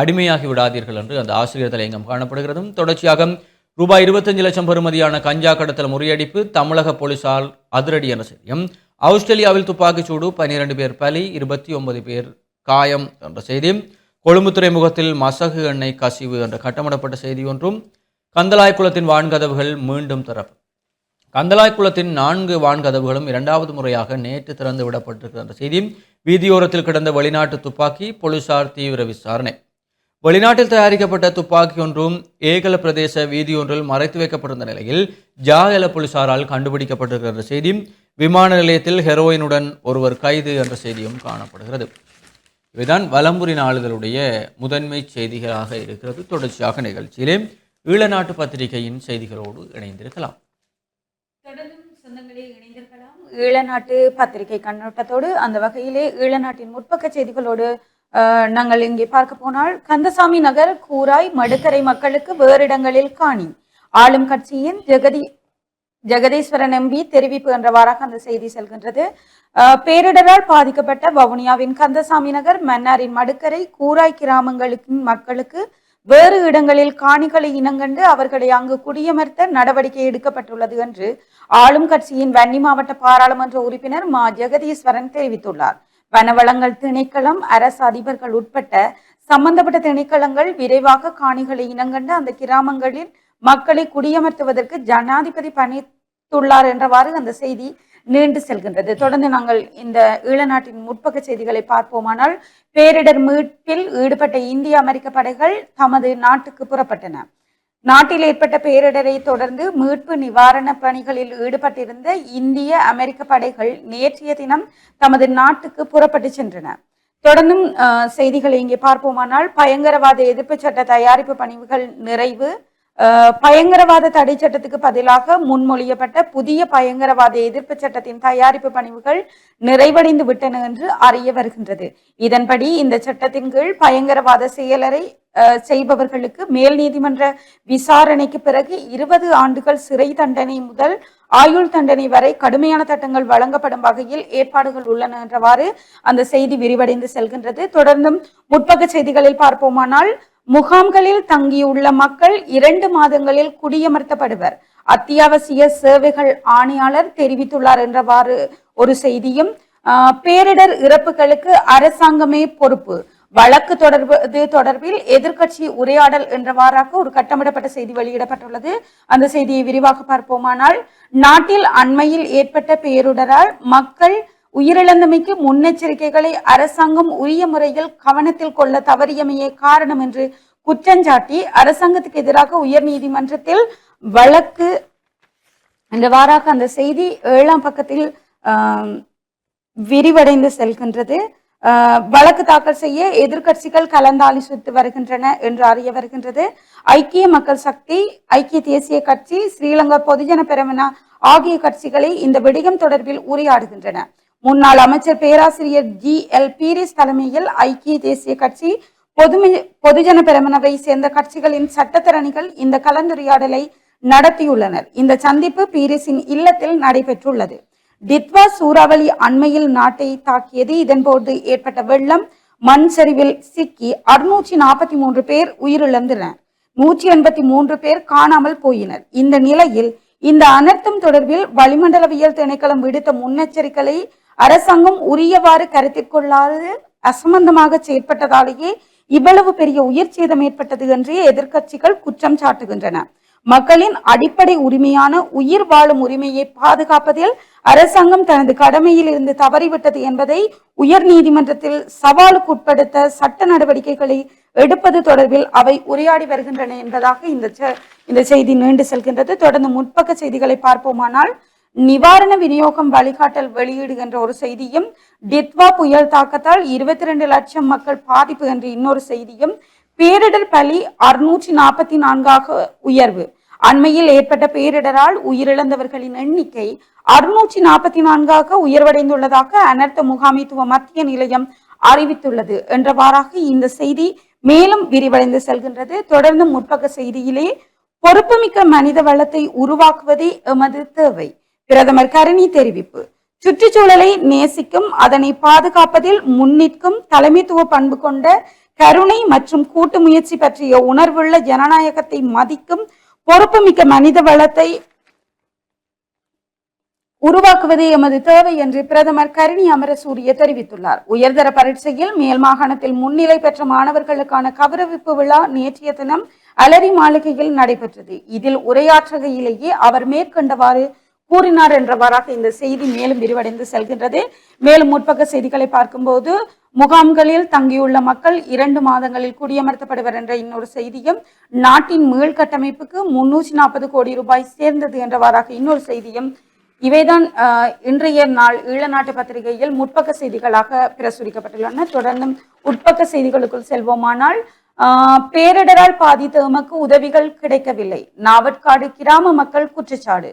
அடிமையாகி விடாதீர்கள் என்று அந்த ஆசிரியர் தலையங்கம் காணப்படுகிறதும். தொடர்ச்சியாக ரூபாய் இருபத்தஞ்சு லட்சம் பெறுமதியான கஞ்சா கடத்தல் முறியடிப்பு தமிழக போலீசார் அதிரடி என செய்தியும். ஆஸ்திரேலியாவில் துப்பாக்கிச் சூடு பனிரெண்டு பேர் பலி இருபத்தி ஒன்பது பேர் காயம் என்ற செய்தியும் கொழும்பு துறைமுகத்தில் மசகு எண்ணெய் கசிவு என்ற கட்டமிடப்பட்ட செய்தி ஒன்றும். கந்தலாய் குளத்தின் வான்கதவுகள் மீண்டும் திறப்பு. கந்தலாய் குளத்தின் நான்கு வான்கதவுகளும் இரண்டாவது முறையாக நேற்று திறந்து விடப்பட்டிருக்கிற செய்தியும் வீதியோரத்தில் கிடந்த வெளிநாட்டு துப்பாக்கி போலீசார் தீவிர விசாரணை. வெளிநாட்டில் தயாரிக்கப்பட்ட துப்பாக்கி ஒன்றும் ஏகல பிரதேச வீதியொன்றில் மறைத்து வைக்கப்பட்டிருந்த நிலையில் ஜாகல போலீசாரால் கண்டுபிடிக்கப்பட்டிருக்கிற செய்தியும் விமான நிலையத்தில் ஹெரோயினுடன் ஒருவர் கைது என்ற செய்தியும் காணப்படுகிறது. இவைதான் வலம்புரி நாளிதழுடைய முதன்மை செய்திகளாக இருக்கிறது. தொடர்ச்சியாக நிகழ்ச்சியிலே ஈழநாட்டு பத்திரிகையின் செய்திகளோடு இணைந்திருக்கலாம். ஈழநாட்டு பத்திரிகை கண்ணோட்டத்தோடு அந்த வகையிலே ஈழநாட்டின் முற்பக்க செய்திகளோடு நாங்கள் இங்கே பார்க்க போனால் கந்தசாமி நகர் கூராய் மடுக்கரை மக்களுக்கு வேறு இடங்களில் காணி. ஆளும் கட்சியின் ஜெகதி ஜெகதீஸ்வரன் எம்பி தெரிவிப்பு என்றவாறாக அந்த செய்தி செல்கின்றது. பேரிடரால் பாதிக்கப்பட்ட வவுனியாவின் கந்தசாமி நகர் மன்னாரின் மடுக்கரை கூராய் கிராமங்களுக்கு மக்களுக்கு வேறு இடங்களில் காணிகளை இனங்கண்டு அவர்களை அங்கு குடியமர்த்த நடவடிக்கை எடுக்கப்பட்டுள்ளது என்று ஆளும் கட்சியின் வன்னி மாவட்ட பாராளுமன்ற உறுப்பினர் மா. ஜெகதீஸ்வரன் தெரிவித்துள்ளார். வனவளங்கள் திணைக்களம் அரசு அதிபர்கள் உட்பட்ட சம்பந்தப்பட்ட திணைக்களங்கள் விரைவாக காணிகளை இனங்கண்டு அந்த கிராமங்களில் மக்களை குடியமர்த்துவதற்கு ஜனாதிபதி பணித்துள்ளார் என்றவாறு அந்த செய்தி நீண்டு செல்கின்றது. தொடர்ந்து நாங்கள் இந்த ஈழநாட்டின் முற்பக்க செய்திகளை பார்ப்போமானால் பேரிடர் மீட்பில் ஈடுபட்ட இந்திய அமெரிக்க படைகள் தமது நாட்டுக்கு புறப்பட்டன. நாட்டில் ஏற்பட்ட பேரிடரை தொடர்ந்து மீட்பு நிவாரண பணிகளில் ஈடுபட்டிருந்த இந்திய அமெரிக்க படைகள் நேற்றைய தினம் தமது நாட்டுக்கு புறப்பட்டு சென்றன. தொடர்ந்தும் செய்திகளை இங்கே பார்ப்போமானால் பயங்கரவாத எதிர்ப்பு சட்ட தயாரிப்பு பணிகள் நிறைவு பயங்கரவாத தடை சட்டத்துக்கு பதிலாக முன்மொழியப்பட்ட புதிய பயங்கரவாத எதிர்ப்பு சட்டத்தின் தயாரிப்பு பணிவுகள் நிறைவடைந்து விட்டன என்று அறிய வருகின்றது. இதன்படி இந்த சட்டத்தின் கீழ் பயங்கரவாத செயலரை செய்பவர்களுக்கு மேல் நீதிமன்ற விசாரணைக்கு பிறகு இருபது ஆண்டுகள் சிறை தண்டனை முதல் ஆயுள் தண்டனை வரை கடுமையான சட்டங்கள் வழங்கப்படும் வகையில் ஏற்பாடுகள் உள்ளன என்றவாறு அந்த செய்தி விரிவடைந்து செல்கின்றது. தொடர்ந்தும் முற்பக்க செய்திகளில் பார்ப்போமானால் முகாம்களில் தங்கியுள்ள மக்கள் இரண்டு மாதங்களில் குடியமர்த்தப்படுவர். அத்தியாவசிய சேவைகள் ஆணையாளர் தெரிவித்துள்ளார் என்றவாறு ஒரு செய்தியும் பேரிடர் இறப்புகளுக்கு அரசாங்கமே பொறுப்பு. வழக்கு தொடர்பு தொடர்பில் எதிர்க்கட்சி உரையாடல் என்றவாறாக ஒரு கட்டமிடப்பட்ட செய்தி வெளியிடப்பட்டுள்ளது. அந்த செய்தியை விரிவாக பார்ப்போமானால் நாட்டில் அண்மையில் ஏற்பட்ட பேரிடரால் மக்கள் உயிரிழந்தமைக்கு முன்னெச்சரிக்கைகளை அரசாங்கம் உரிய முறையில் கவனத்தில் கொள்ள தவறியமையே காரணம் என்று குற்றஞ்சாட்டி அரசாங்கத்துக்கு எதிராக உயர் நீதிமன்றத்தில் வழக்கு என்றவாறாக அந்த செய்தி ஏழாம் பக்கத்தில் விரிவடைந்து செல்கின்றது. வழக்கு தாக்கல் செய்ய எதிர்க்கட்சிகள் கலந்தாலோசித்து வருகின்றன என்று அறிய வருகின்றது. ஐக்கிய மக்கள் சக்தி ஐக்கிய தேசிய கட்சி ஸ்ரீலங்கா பொதுஜன பெரமுனா ஆகிய கட்சிகளை இந்த விடயம் தொடர்பில் உரையாடுகின்றன. முன்னாள் அமைச்சர் பேராசிரியர் ஜி. எல். பீரிஸ் தலைமையில் ஐக்கிய தேசிய கட்சி பொதுமை பொதுஜன பெருமனவை சேர்ந்த கட்சிகளின் சட்டத்தரணிகள் இந்த கலந்துரையாடலை நடத்தியுள்ளனர். இந்த சந்திப்பு பீரிஸின் இல்லத்தில் நடைபெற்றுள்ளது. டித்வா சூறாவளி அண்மையில் நாட்டை தாக்கியது. இதன்போது ஏற்பட்ட வெள்ளம் மண் சரிவில் சிக்கி அறுநூற்றி நாற்பத்தி மூன்று பேர் உயிரிழந்தனர். நூற்றி எண்பத்தி மூன்று பேர் காணாமல் போயினர். இந்த நிலையில் இந்த அனர்த்தம் தொடர்பில் வளிமண்டலவியல் திணைக்களம் விடுத்த முன்னெச்சரிக்கை அரசாங்கம் உரியவாறு கருத்தில் கொள்ளாது அசம்பந்தமாக செயற்பட்டதாலேயே இவ்வளவு பெரிய உயிர் சேதம் ஏற்பட்டது என்று எதிர்கட்சிகள் குற்றம் சாட்டுகின்றன. மக்களின் அடிப்படை உரிமையான உயிர் வாழும் உரிமையை பாதுகாப்பதில் அரசாங்கம் தனது கடமையில் இருந்து தவறிவிட்டது என்பதை உயர் நீதிமன்றத்தில் சவாலுக்குட்படுத்த சட்ட நடவடிக்கைகளை எடுப்பது தொடர்பில் அவை உரையாடி வருகின்றன என்பதாக இந்த செ- இந்த செய்தி நீண்டு செல்கின்றது. தொடர்ந்து முற்பக்க செய்திகளை பார்ப்போமானால் நிவாரண விநியோகம் வழிகாட்டல் வெளியீடு என்ற ஒரு செய்தியும் டித்வா புயல் தாக்கத்தால் இருபத்தி ரெண்டு லட்சம் மக்கள் பாதிப்பு என்ற இன்னொரு செய்தியும் பேரிடர் பலி அறுநூற்றி நாற்பத்தி நான்காக உயர்வு. அண்மையில் ஏற்பட்ட பேரிடரால் உயிரிழந்தவர்களின் எண்ணிக்கை அறுநூற்றி நாற்பத்தி நான்காக உயர்வடைந்துள்ளதாக அனர்த்த முகாமைத்துவ மத்திய நிலையம் அறிவித்துள்ளது. என்றவாறாக இந்த செய்தி மேலும் விரிவடைந்து செல்கின்றது. தொடர்ந்து முற்பக்க செய்தியிலே பொறுப்புமிக்க மனித வளத்தை உருவாக்குவதே எமது தேவை. பிரதமர் கருணி தெரிவிப்பு. சுற்றுச்சூழலை நேசிக்கும் அதனை பாதுகாப்பதில் முன்னிற்கும் தலைமைத்துவ பண்பு கொண்ட கருணை மற்றும் கூட்டு முயற்சி பற்றிய உணர்வுள்ள ஜனநாயகத்தை மதிக்கும் பொறுப்புமிக்க மனித வளத்தை உருவாக்குவதே எமது தேவை என்று பிரதமர் கருணி அமரசூரிய தெரிவித்துள்ளார். உயர்தர பரீட்சையில் மேல் மாகாணத்தில் முன்னிலை பெற்ற மாணவர்களுக்கான கௌரவிப்பு விழா நேற்றைய தினம் அலரி மாளிகையில் நடைபெற்றது. இதில் உரையாற்றுகையிலேயே அவர் மேற்கண்டவாறு கூறினார் என்றவாறாக இந்த செய்தி மேலும் விரிவடைந்து செல்கின்றது. மேலும் முற்பக்க செய்திகளை பார்க்கும்போது முகாம்களில் தங்கியுள்ள மக்கள் இரண்டு மாதங்களில் குடியமர்த்தப்படுவர் என்ற இன்னொரு செய்தியும் நாட்டின் மீள்கட்டமைப்புக்கு முன்னூற்றி நாற்பது கோடி ரூபாய் சேர்ந்தது என்றவாறாக இன்னொரு செய்தியும் இவைதான் இன்றைய நாள் ஈழநாட்டு பத்திரிகையில் முற்பக்க செய்திகளாக பிரசுரிக்கப்பட்டுள்ளன. தொடர்ந்தும் உட்பக்க செய்திகளுக்குள் செல்வோமானால் பேரிடரால் பாதித்த உமக்கு உதவிகள் கிடைக்கவில்லை. நாவற்காடு கிராம மக்கள் குற்றச்சாடு.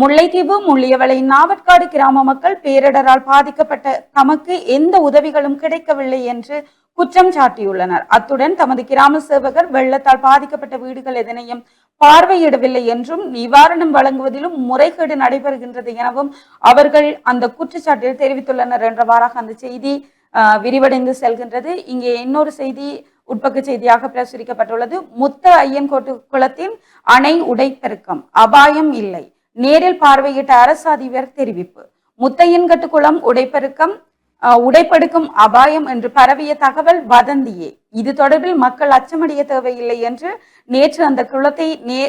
முல்லைத்தீவு முள்ளியவளை நாவற்காடு கிராம மக்கள் பேரிடரால் பாதிக்கப்பட்ட தமக்கு எந்த உதவிகளும் கிடைக்கவில்லை என்று குற்றம் சாட்டியுள்ளனர். அத்துடன் தமது கிராம சேவகர் வெள்ளத்தால் பாதிக்கப்பட்ட வீடுகள் எதனையும் பார்வையிடவில்லை என்றும் நிவாரணம் வழங்குவதிலும் முறைகேடு நடைபெறுகின்றது எனவும் அவர்கள் அந்த குற்றச்சாட்டில் தெரிவித்துள்ளனர் என்றவாறாக அந்த செய்தி விரிவடைந்து செல்கின்றது. இங்கே இன்னொரு செய்தி உட்பக்க செய்தியாக பிரசுரிக்கப்பட்டுள்ளது. முத்த ஐயன்கோட்டு குளத்தின் அணை உடைப்பெருக்கம் அபாயம் இல்லை. நேரில் பார்வையிட்ட அரசு அதிபர் தெரிவிப்பு. முத்தையன்கட்டு குளம் உடைப்பெருக்கம் உடைப்படுக்கும் அபாயம் என்று பரவிய தகவல் வதந்தியே. இது தொடர்பில் மக்கள் அச்சமடைய தேவையில்லை என்று நேற்று அந்த குளத்தை நே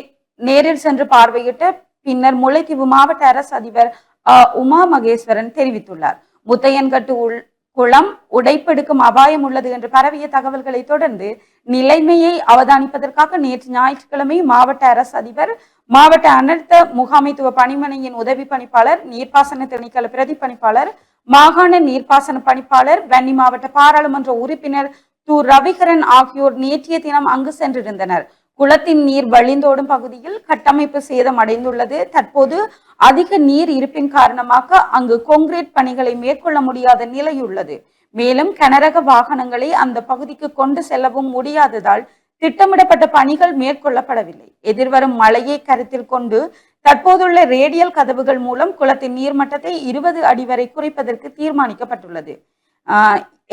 நேரில் சென்று பார்வையிட்ட பின்னர் முல்லைத்தீவு மாவட்ட அரசு அதிபர் அஹ், உமா மகேஸ்வரன் தெரிவித்துள்ளார். முத்தையன்கட்டு உள் குளம் உடைப்பெடுக்கும் அபாயம் உள்ளது என்று பரவிய தகவல்களை தொடர்ந்து நிலைமையை அவதானிப்பதற்காக நேற்று ஞாயிற்றுக்கிழமை மாவட்ட அரசு அதிபர் மாவட்ட அனர்த்த முகாமைத்துவ பணிமனையின் உதவி பணிப்பாளர் நீர்ப்பாசன திணைக்கள பிரதி பணிப்பாளர் மாகாண நீர்ப்பாசன பணிப்பாளர் வன்னி மாவட்ட பாராளுமன்ற உறுப்பினர் து ரவிகரன் ஆகியோர் நேற்றைய தினம் அங்கு சென்றிருந்தனர். குளத்தின் நீர் வழிந்தோடும் பகுதியில் கட்டமைப்பு சேதம் அடைந்துள்ளது. தற்போது அதிக நீர் இருப்பின் காரணமாக அங்கு கொங்கிரீட் பணிகளை மேற்கொள்ள முடியாத நிலை உள்ளது மேலும் கனரக வாகனங்களை அந்த பகுதிக்கு கொண்டு செல்லவும் முடியாததால் திட்டமிடப்பட்ட பணிகள் மேற்கொள்ளப்படவில்லை. எதிர்வரும் மழையை கருத்தில் கொண்டு தற்போதுள்ள ரேடியல் கதவுகள் மூலம் குளத்தின் நீர்மட்டத்தை இருபது அடி வரை குறைப்பதற்கு தீர்மானிக்கப்பட்டுள்ளது.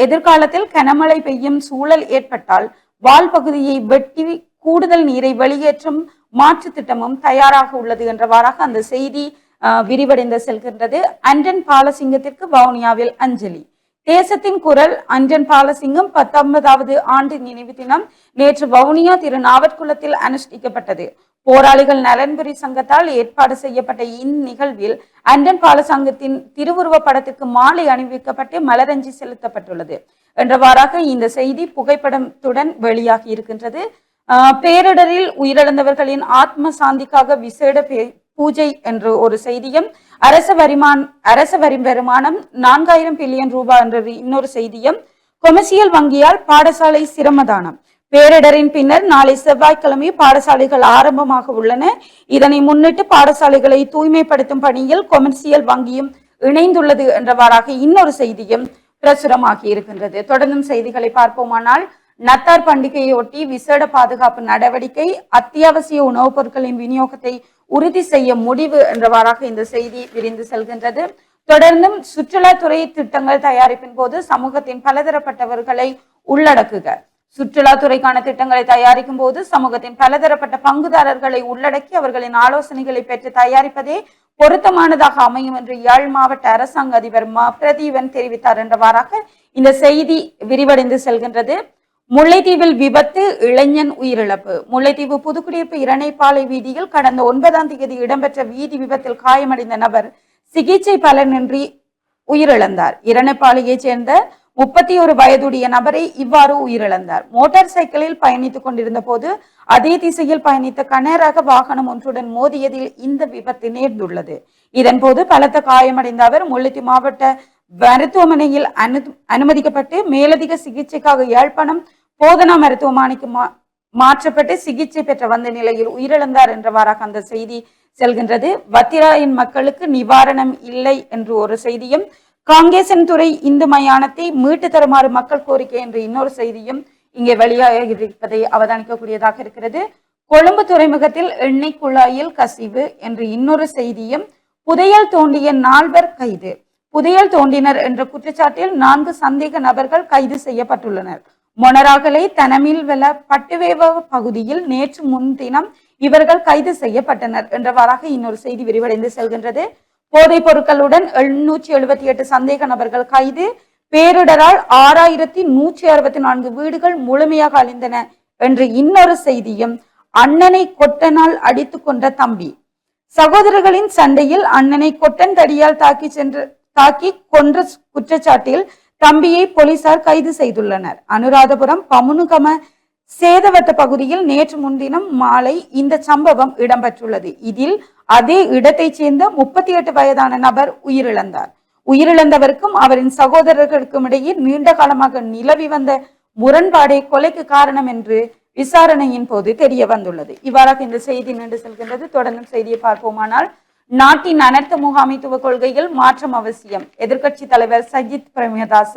எதிர்காலத்தில் கனமழை பெய்யும் சூழல் ஏற்பட்டால் வால் பகுதியை வெட்டி கூடுதல் நீரை வெளியேற்றும் மாற்று திட்டமும் தயாராக உள்ளது என்றவாறாக அந்த செய்தி விரிவடைந்து செல்கின்றது. அண்டன் பாலசிங்கத்திற்கு வவுனியாவில் அஞ்சலி. தேசத்தின் குரல் அஞ்சன் பாலசிங்கம் பத்தொன்பதாவது ஆண்டு நினைவு தினம் நேற்று வவுனியா திரு நாவற்குளத்தில் அனுஷ்டிக்கப்பட்டது. போராளிகள் நலன்புரி சங்கத்தால் ஏற்பாடு செய்யப்பட்ட இந்நிகழ்வில் அண்டன் பாலசங்கத்தின் திருவுருவ படத்துக்கு மாலை அணிவிக்கப்பட்டு மலரஞ்சி செலுத்தப்பட்டுள்ளது. என்றவாறாக இந்த செய்தி புகைப்படத்துடன் வெளியாகி இருக்கின்றது. ஆஹ் பேரிடரில் உயிரிழந்தவர்களின் ஆத்ம சாந்திக்காக விசேட பூஜை என்று ஒரு செய்தியும் அரச வரிமான் அரச வரி வருமானம் நான்காயிரம் பில்லியன் ரூபாய் என்ற இன்னொரு செய்தியும் கொமர்சியல் வங்கியால் பாடசாலை சிரமதானம். பேரிடரின் பின்னர் நாளை செவ்வாய்க்கிழமை பாடசாலைகள் ஆரம்பமாக உள்ளன. இதனை முன்னிட்டு பாடசாலைகளை தூய்மைப்படுத்தும் பணியில் கொமர்சியல் வங்கியும் இணைந்துள்ளது என்றவாறாக இன்னொரு செய்தியும் பிரசுரமாகி இருக்கின்றது. தொடர்ந்தும் செய்திகளை பார்ப்போமானால் நத்தார் பண்டிகையொட்டி விசேட பாதுகாப்பு நடவடிக்கை அத்தியாவசிய உணவுப் பொருட்களின் விநியோகத்தை உறுதி செய்ய முடிவு என்றவாறாக இந்த செய்தி விரிந்து செல்கின்றது. தொடர்ந்தும் சுற்றுலாத்துறை திட்டங்கள் தயாரிப்பின் போது சமூகத்தின் பலதரப்பட்டவர்களை உள்ளடக்குக. சுற்றுலாத்துறைக்கான திட்டங்களை தயாரிக்கும் போது சமூகத்தின் பலதரப்பட்ட பங்குதாரர்களை உள்ளடக்கி அவர்களின் ஆலோசனைகளை பெற்று தயாரிப்பதே பொருத்தமானதாக அமையும் என்று யாழ் மாவட்ட அரசாங்க அதிபர் ம பிரதீவன் தெரிவித்தார் என்றவாறாக இந்த செய்தி விரிவடைந்து செல்கின்றது. முல்லைத்தீவில் விபத்து இளைஞன் உயிரிழப்பு. முல்லைத்தீவு புதுக்குடியிருப்பு இரணைப்பாலை வீதியில் கடந்த ஒன்பதாம் தேதி இடம்பெற்ற வீதி விபத்தில் காயமடைந்த நபர் சிகிச்சை பலனின்றி உயிரிழந்தார். இரணைப்பாலையைச் சேர்ந்த முப்பத்தி ஒரு வயதுடைய நபரை இவ்வாறு உயிரிழந்தார். மோட்டார் சைக்கிளில் பயணித்துக் கொண்டிருந்த போது அதே திசையில் பயணித்த கனரக வாகனம் ஒன்றுடன் மோதியதில் இந்த விபத்து நேர்ந்துள்ளது. இதன்போது பலத்த காயமடைந்த அவர் முல்லைத்தீவு மாவட்ட மருத்துவமனையில் அனு அனுமதிக்கப்பட்டு மேலதிக சிகிச்சைக்காக யாழ்ப்பாணம் போதனா மருத்துவமனைக்கு மா- மாற்றப்பட்டு சிகிச்சை பெற்ற வந்த நிலையில் உயிரிழந்தார் என்றவாறாக அந்த செய்தி செல்கின்றது. வத்திராயின் மக்களுக்கு நிவாரணம் இல்லை என்று ஒரு செய்தியும் காங்கேசன் துறை இந்து மயானத்தை மீட்டு தருமாறு மக்கள் கோரிக்கை என்று இன்னொரு செய்தியும் இங்கே வெளியாக இருப்பதை அவதானிக்கக்கூடியதாக இருக்கிறது. கொழும்பு துறைமுகத்தில் எண்ணெய் குழாயில் கசிவு என்று இன்னொரு செய்தியும் புதையல் தோண்டிய நால்வர் கைது. புதையல் தோண்டினர் என்ற குற்றச்சாட்டில் நான்கு சந்தேக நபர்கள் கைது செய்யப்பட்டுள்ளனர். மொனராகலை தனமில் பட்டுவேவ பகுதியில் நேற்று முன்தினம் இவர்கள் கைது செய்யப்பட்டனர் என்றவாறாக இன்னொரு செய்தி விரிவடைந்து செல்கின்றது. போதைப் பொருட்களுடன் எழுநூற்றி எழுபத்தி எட்டு சந்தேக நபர்கள் கைது. பேரிடரால் ஆறாயிரத்தி நூற்றி அறுபத்தி நான்கு வீடுகள் முழுமையாக அழிந்தன என்று இன்னொரு செய்தியும் அண்ணனை கொட்டனால் அடித்து கொண்ட தம்பி. சகோதரர்களின் சண்டையில் அண்ணனை கொட்டன் தடியால் தாக்கி சென்று தாக்கி கொன்ற குற்றச்சாட்டில் தம்பியை போலீசார் கைது செய்துள்ளனர். அனுராதபுரம் பமுனுகம சேதவத்த பகுதியில் நேற்று முன்தினம் மாலை இந்த சம்பவம் இடம்பெற்றுள்ளது. இதில் அதே இடத்தைச் சேர்ந்த முப்பத்தி எட்டு வயதான நபர் உயிரிழந்தார். உயிரிழந்தவருக்கும் அவரின் சகோதரர்களுக்கும் இடையே நீண்ட காலமாக நிலவி வந்த முரண்பாடே கொலைக்கு காரணம் என்று விசாரணையின் போது தெரிய வந்துள்ளது. இவ்வாறாக இந்த செய்தி நின்று செல்கின்றது. தொடர்ந்தும் செய்தியை பார்ப்போமானால் நாட்டின் அனர்த்த முகாமைத்துவ கொள்கையில் மாற்றம் அவசியம். எதிர்க்கட்சி தலைவர் சஜித் பிரேமதாச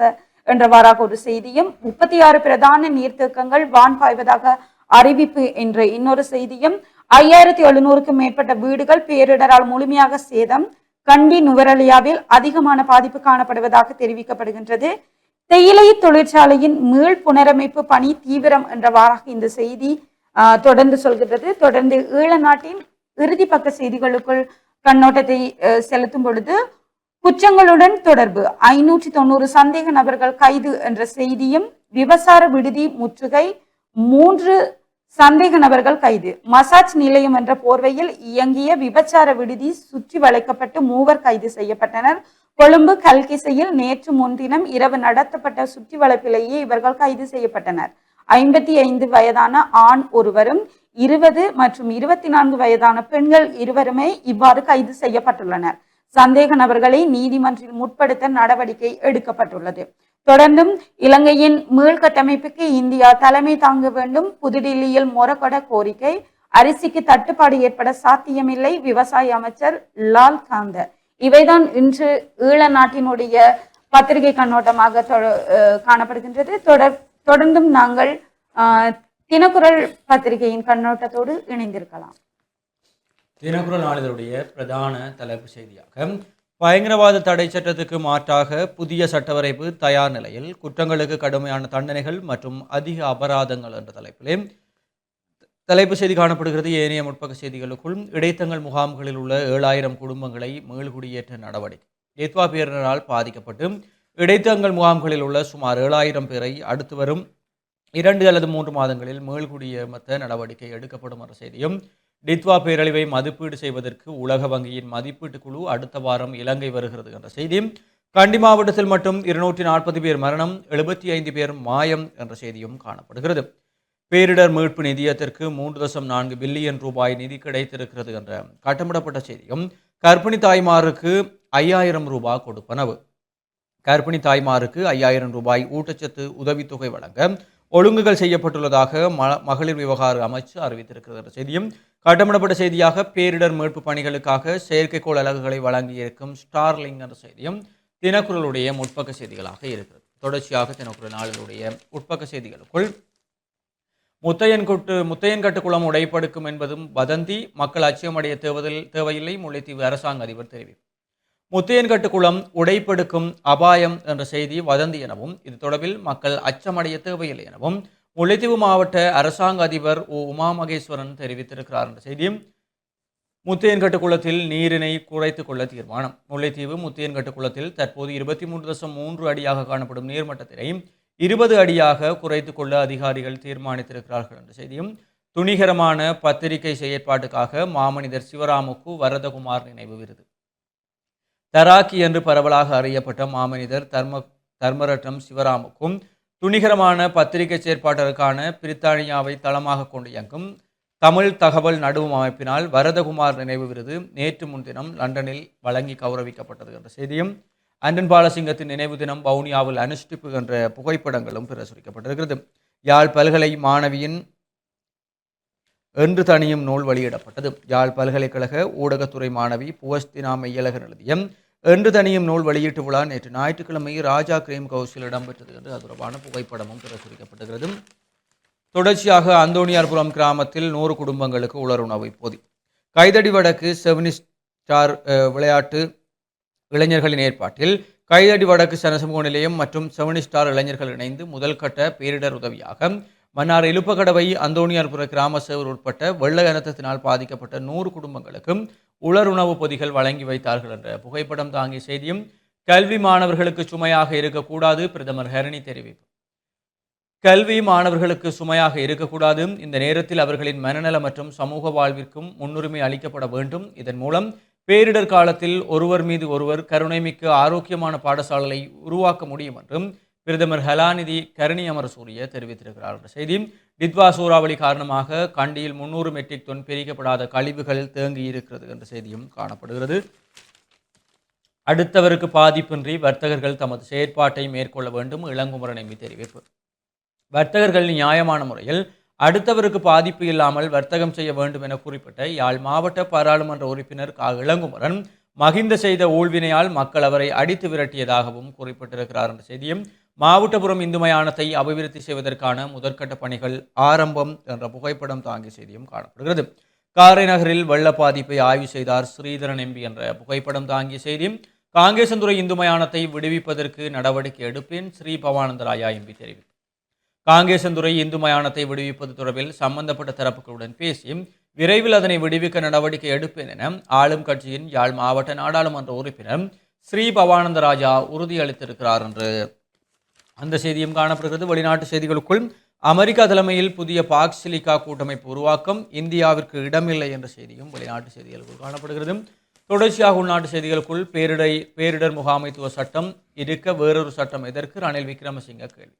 என்றவாறாக ஒரு செய்தியும் முப்பத்தி ஆறு பிரதான நீர்த்தேக்கங்கள் வான் பாய்வதாக அறிவிப்பு என்ற இன்னொரு செய்தியும் ஐயாயிரத்தி எழுநூறுக்கும் மேற்பட்ட வீடுகள் பேரிடரால் முழுமையாக சேதம் கண்டி நுவரலியாவில் அதிகமான பாதிப்பு காணப்படுவதாக தெரிவிக்கப்படுகின்றது. தேயிலை தொழிற்சாலையின் மீள் புனரமைப்பு பணி தீவிரம் என்றவாறாக இந்த செய்தி தொடர்ந்து சொல்கின்றது. தொடர்ந்து ஈழ நாட்டின் இறுதி பக்க செய்திகளுக்குள் கண்ணோட்டத்தை செலுத்தும் பொழுது குற்றங்களுடன் தொடர்பு. ஐநூற்றி தொண்ணூறு சந்தேக நபர்கள் கைது என்ற செய்தியும் விபசார விடுதி முற்றுகை மூன்று சந்தேக நபர்கள் கைது. மசாஜ் நிலையம் என்ற போர்வையில் இயங்கிய விபச்சார விடுதி சுற்றி வளைக்கப்பட்டு மூவர் கைது செய்யப்பட்டனர். கொழும்பு கல்கிசையில் நேற்று முன்தினம் இரவு நடத்தப்பட்ட சுற்றி வளைப்பிலேயே இவர்கள் கைது செய்யப்பட்டனர். ஐம்பத்தி ஐந்து வயதான ஆண் ஒருவரும் இருபது மற்றும் இருபத்தி நான்கு வயதான பெண்கள் இருவருமே இவ்வாறு கைது செய்யப்பட்டுள்ளனர். சந்தேக நபர்களை நீதிமன்றில் முற்படுத்த நடவடிக்கை எடுக்கப்பட்டுள்ளது. தொடர்ந்தும் இலங்கையின் மீள்கட்டமைப்புக்கு இந்தியா தலைமை தாங்க வேண்டும். புதுடில்லியில் முறப்பட கோரிக்கை. அரிசிக்கு தட்டுப்பாடு ஏற்பட சாத்தியமில்லை. விவசாய அமைச்சர் லால் காந்த. இவைதான் இன்று ஈழ நாட்டினுடைய பத்திரிகை கண்ணோட்டமாக தொட- காணப்படுகின்றது. தொடர் தொடர்ந்தும் நாங்கள் தினக்குரல் பத்திரிகையின் கண்ணோட்டத்தோடு இணைந்திருக்கலாம். தினக்குரல் நாளிதழுடைய பிரதான தலைப்பு செய்தியாக பயங்கரவாத தடை சட்டத்துக்கு மாற்றாக புதிய சட்டவரைப்பு தயார் நிலையில் குற்றங்களுக்கு கடுமையான தண்டனைகள் மற்றும் அதிக அபராதங்கள் என்ற தலைப்பிலே தலைப்பு செய்தி காணப்படுகிறது. ஏனைய முற்பக்க செய்திகளுக்குள் இடைத்தங்கள் முகாம்களில் உள்ள ஏழாயிரம் குடும்பங்களை மீள்குடியேற்ற நடவடிக்கை ஏத்வா பேரினரால் பாதிக்கப்பட்டு இடைத்தங்கள் முகாம்களில் உள்ள சுமார் ஏழாயிரம் பேரை அடுத்து வரும் இரண்டு அல்லது மூன்று மாதங்களில் மீள்குடியமர்த்த நடவடிக்கை எடுக்கப்படும் என்ற செய்தியும் டித்வா பேரழிவை மதிப்பீடு செய்வதற்கு உலக வங்கியின் மதிப்பீட்டு குழு அடுத்த வாரம் இலங்கை வருகிறது என்ற செய்தியும் கண்டி மாவட்டத்தில் மட்டும் இருநூற்றி நாற்பது பேர் மரணம் எழுபத்தி ஐந்து பேர் மாயம் என்ற செய்தியும் காணப்படுகிறது. பேரிடர் மீட்பு நிதியத்திற்கு மூன்று தசம் நான்கு பில்லியன் ரூபாய் நிதி கிடைத்திருக்கிறது என்ற கட்டமிடப்பட்ட செய்தியும் கர்ப்பிணி தாய்மாருக்கு ஐயாயிரம் ரூபாய் கொடுப்பனவு. கர்ப்பிணி தாய்மாருக்கு ஐயாயிரம் ரூபாய் ஊட்டச்சத்து உதவித்தொகை வழங்க ஒழுங்குகள் செய்யப்பட்டுள்ளதாக ம- மகளிர் விவகார அமைச்சு அறிவித்திருக்கிறது. என்ற செய்தியும் கட்டமிடப்பட்ட செய்தியாக பேரிடர் மீட்பு பணிகளுக்காக செயற்கைக்கோள் அலகுகளை வழங்கியிருக்கும் ஸ்டார்லிங் என்ற செய்தியும் தினக்குரலுடைய முற்பக்க செய்திகளாக இருக்கிறது. தொடர்ச்சியாக தினக்குரல் நாளினுடைய உட்பக்க செய்திகளுக்குள் முத்தையன்கொட்டு முத்தையன்கட்டுக்குளம் உடைப்படுக்கும் என்பதும் வதந்தி மக்கள் அச்சமடைய தேவதில் தேவையில்லை முல்லைத்தீவு அரசாங்க அதிபர் தெரிவிப்பு. முத்தையன்கட்டுக்குளம் உடைப்படுக்கும் அபாயம் என்ற செய்தி வதந்தி எனவும் இது தொடர்பில் மக்கள் அச்சமடைய தேவையில்லை எனவும் முல்லைத்தீவு மாவட்ட அரசாங்க அதிபர் ஓ உமா மகேஸ்வரன் தெரிவித்திருக்கிறார் என்ற செய்தியும் முத்தையன்கட்டு குளத்தில் நீரினை குறைத்துக் கொள்ள தீர்மானம். முல்லைத்தீவு முத்தையன்கட்டு குளத்தில் தற்போது இருபத்தி மூன்று தசம் மூன்று அடியாக காணப்படும் நீர்மட்டத்தினை இருபது அடியாக குறைத்துக் கொள்ள அதிகாரிகள் தீர்மானித்திருக்கிறார்கள் என்ற செய்தியும் துணிகரமான பத்திரிகை செயற்பாட்டுக்காக மாமனிதர் சிவராமுக்கு வரதகுமார் நினைவு விருது. தராக்கி என்று பரவலாக அறியப்பட்ட மாமனிதர் தர்ம தர்மரட்னம் சிவராமுக்கும் துணிகரமான பத்திரிகை செயற்பாட்டிற்கான பிரித்தானியாவை தளமாக கொண்டு இயங்கும் தமிழ் தகவல் நடுவும் அமைப்பினால் வரதகுமார் நினைவு விருது நேற்று முன்தினம் லண்டனில் வழங்கி கௌரவிக்கப்பட்டது என்ற செய்தியும் அண்டன் பாலசிங்கத்தின் நினைவு தினம் வவுனியாவில் அனுஷ்டிப்பு என்ற புகைப்படங்களும் பிரசுரிக்கப்பட்டிருக்கிறது. யாழ் பல்கலை மாணவியின் என்று தனியும் நூல் வெளியிடப்பட்டது. யாழ் பல்கலைக்கழக ஊடகத்துறை மாணவி புவஸ்தினா மெய்யழகர் எழுதிய என்று தனியும் நூல் வெளியீட்டு விழா நேற்று ஞாயிற்றுக்கிழமை ராஜா கிரீம் கவுசில் இடம்பெற்றது என்று அது தொடர்பான புகைப்படமும் பிரசுரிக்கப்பட்டிருக்கிறது. தொடர்ச்சியாக அந்தோணியார்புரம் கிராமத்தில் நூறு குடும்பங்களுக்கு உலருணவு போதி கைதடி வடக்கு செவனி ஸ்டார் விளையாட்டு இளைஞர்களின் ஏற்பாட்டில் கைதடி வடக்கு சனசமூக நிலையம் மற்றும் செவனி ஸ்டார் இளைஞர்கள் இணைந்து முதல் கட்ட பேரிடர் உதவியாக மன்னார் இலுப்பகடவை அந்தோணியார்புர கிராம சேவர் உட்பட்ட வெள்ள இனத்தினால் பாதிக்கப்பட்ட நூறு குடும்பங்களுக்கும் உலருணவு பொதிகள் வழங்கி வைத்தார்கள் என்ற புகைப்படம் தாங்கிய செய்தியும் கல்வி மாணவர்களுக்கு சுமையாக இருக்கக்கூடாது பிரதமர் ஹரணி தெரிவிப்பு. கல்வி மாணவர்களுக்கு சுமையாக இருக்கக்கூடாது. இந்த நேரத்தில் அவர்களின் மனநல மற்றும் சமூக வாழ்விற்கும் முன்னுரிமை அளிக்கப்பட வேண்டும். இதன் மூலம் பேரிடர் காலத்தில் ஒருவர் மீது ஒருவர் கருணைமிக்க ஆரோக்கியமான பாடசாலையை உருவாக்க முடியும் என்றும் பிரதமர் ஹலாநிதி கருணி அமரசூரிய தெரிவித்திருக்கிறார் என்ற செய்தி டித்வா சூறாவளி காரணமாக கண்டியில் முன்னூறு மெட்ரிக் தொன் பிரிக்கப்படாத கழிவுகள் தேங்கி இருக்கிறது என்ற செய்தியும் காணப்படுகிறது. அடுத்தவருக்கு பாதிப்பின்றி வர்த்தகர்கள் தமது செயற்பாட்டை மேற்கொள்ள வேண்டும் இளங்குமரன் எம்பி தெரிவிப்பு. வர்த்தகர்கள் நியாயமான முறையில் அடுத்தவருக்கு பாதிப்பு இல்லாமல் வர்த்தகம் செய்ய வேண்டும் என குறிப்பிட்ட யாழ் மாவட்ட பாராளுமன்ற உறுப்பினர் கா. இளங்குமரன் மகிந்த செய்த ஊழ்வினையால் மக்கள் அவரை அடித்து விரட்டியதாகவும் குறிப்பிட்டிருக்கிறார் என்ற செய்தியும் மாவட்டபுரம் இந்து மயானத்தை அபிவிருத்தி செய்வதற்கான முதற்கட்ட பணிகள் ஆரம்பம் என்ற புகைப்படம் தாங்கிய செய்தியும் காணப்படுகிறது. காரை நகரில் வெள்ள பாதிப்பை ஆய்வு செய்தார் ஸ்ரீதரன் எம்பி என்ற புகைப்படம் தாங்கிய செய்தியும் காங்கேசந்துறை இந்து மயானத்தை விடுவிப்பதற்கு நடவடிக்கை எடுப்பேன் ஸ்ரீ பவானந்தராயா எம்பி தெரிவித்தார். காங்கேசந்துறை இந்து மயானத்தை விடுவிப்பது தொடர்பில் சம்பந்தப்பட்ட தரப்புகளுடன் பேசி விரைவில் அதனை விடுவிக்க நடவடிக்கை எடுப்பேன் என ஆளும் கட்சியின் யாழ் மாவட்ட நாடாளுமன்ற உறுப்பினர் ஸ்ரீ பவானந்தராஜா உறுதியளித்திருக்கிறார் என்று அந்த செய்தியும் காணப்படுகிறது. வெளிநாட்டு செய்திகளுக்குள் அமெரிக்கா தலைமையில் புதிய பாக் கூட்டமைப்பு உருவாக்கம் இந்தியாவிற்கு இடமில்லை என்ற செய்தியும் வெளிநாட்டு செய்திகளுக்குள் காணப்படுகிறது. தொடர்ச்சியாக உள்நாட்டு செய்திகளுக்குள் பேரிடை பேரிடர் முகாமைத்துவ சட்டம் இருக்க வேறொரு சட்டம் எதற்கு? ரணில் விக்ரமசிங்க கேள்வி.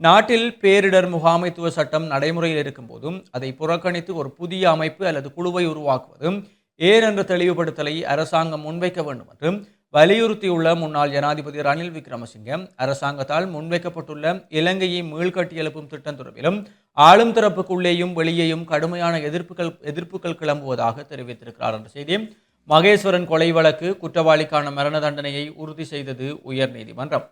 நாட்டில் பேரிடர் முகாமைத்துவ சட்டம் நடைமுறையில் இருக்கும்போதும் அதை புறக்கணித்து ஒரு புதிய அமைப்பு அல்லது குழுவை உருவாக்குவதும் ஏன் என்ற தெளிவுபடுத்தலை அரசாங்கம் முன்வைக்க வேண்டும் என்றும் வலியுறுத்தியுள்ள முன்னாள் ஜனாதிபதி ரணில் விக்ரமசிங்க அரசாங்கத்தால் முன்வைக்கப்பட்டுள்ள இலங்கையை மீள்கட்டி எழுப்பும் திட்டம் தொடர்பிலும் ஆளும் தரப்புக்குள்ளேயும் வெளியேயும் கடுமையான எதிர்ப்புகள் எதிர்ப்புகள் கிளம்புவதாக தெரிவித்திருக்கிறார் என்ற செய்தி. மகேஸ்வரன் கொலை வழக்கு குற்றவாளிக்கான மரண தண்டனையை உறுதி செய்தது உயர்நீதிமன்றம்.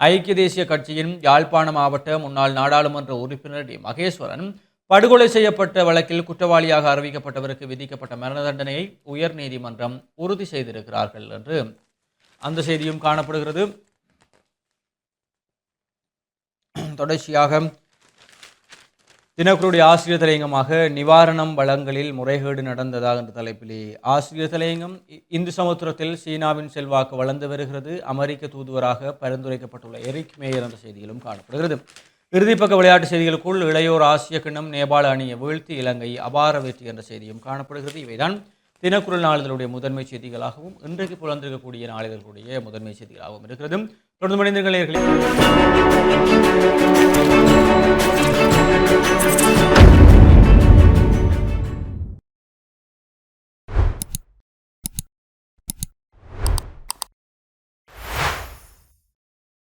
ஐக்கிய தேசிய கட்சியின் யாழ்ப்பாண மாவட்ட முன்னாள் நாடாளுமன்ற உறுப்பினர் டி. மகேஸ்வரன் படுகொலை செய்யப்பட்ட வழக்கில் குற்றவாளியாக அறிவிக்கப்பட்டவருக்கு விதிக்கப்பட்ட மரண தண்டனையை உயர்நீதிமன்றம் உறுதி செய்திருக்கிறார்கள் என்று அந்த செய்தியும் காணப்படுகிறது. தொடர்ச்சியாக தினக்குருடைய ஆசிரியர் தலையங்கமாக நிவாரணம் வளங்களில் முறைகேடு நடந்ததாக என்ற தலைப்பிலே ஆசிரியர் தலையங்கம் இந்து சமுத்திரத்தில் சீனாவின் செல்வாக்கு வளர்ந்து வருகிறது. அமெரிக்க தூதுவராக பரிந்துரைக்கப்பட்டுள்ள எரிக் மேயர் என்ற செய்திகளும் காணப்படுகிறது. இறுதிப்பக்க விளையாட்டு செய்திகளுக்குள் இளையோர் ஆசிய கிண்ணம் நேபாள அணியை வீழ்த்தி இலங்கை அபார வெற்றி என்ற செய்தியும் காணப்படுகிறது. இவைதான் தினக்குரல் நாளிதழுடைய முதன்மை செய்திகளாகவும் இன்றைக்கு புலந்திருக்கக்கூடிய நாளிதழ்களுடைய முதன்மை செய்திகளாகவும் இருக்கிறது தொடர்ந்து மனிதர்களே